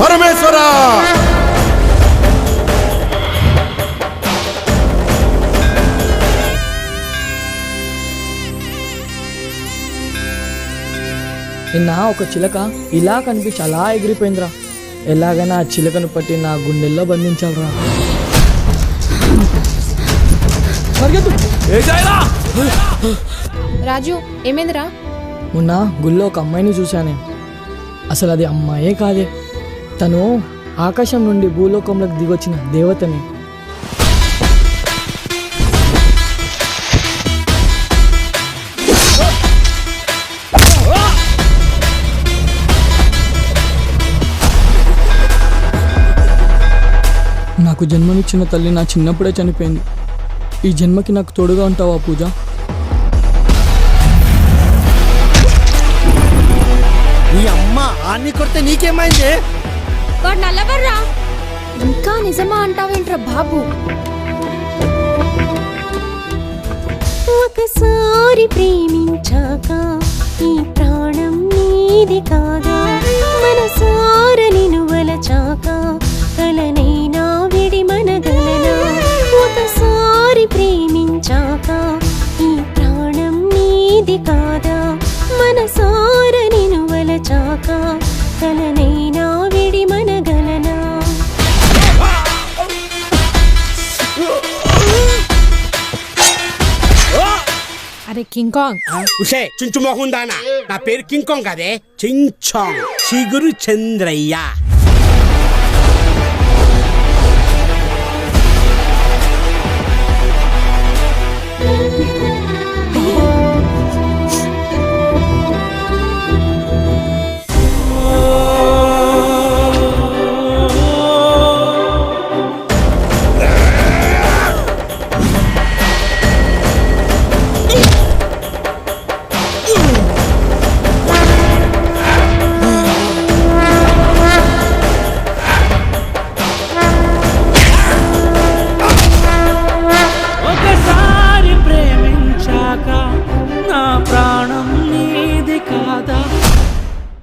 పరమేశ్వర! నిన్న ఒక చిలక ఇలా కనిపించి అలా ఎగిరిపోయిందిరా. ఎలాగైనా ఆ చిలకను పట్టి నా గుండెల్లో బంధించాలరా. రాజు ఏమైందిరా? మొన్న గుళ్ళో ఒక అమ్మాయిని చూశానే. అసలు అది అమ్మాయే కాదే. తను ఆకాశం నుండి భూలోకంలోకి దిగొచ్చిన దేవతని. నాకు జన్మనిచ్చిన తల్లి నా చిన్నప్పుడే చనిపోయింది. ఈ జన్మకి నాకు తోడుగా ఉంటావా పూజ? నీ అమ్మ ఆన్ని కొడితే నీకేమైంది? వాడు నల్లవర్రా ఇంకా నిజమా అంటావేంట్రా బాబు? ఒకసారి ప్రేమించాక ఈ ప్రాణం నీది మన మనసార అరే కింగ్ కాంగ్ ఉషే చుంచు మోహన్ దానా నా పేరు కింగ్ కాంగ్ కదే చించాంగ్ చిగురు చంద్రయ్య প্রাণ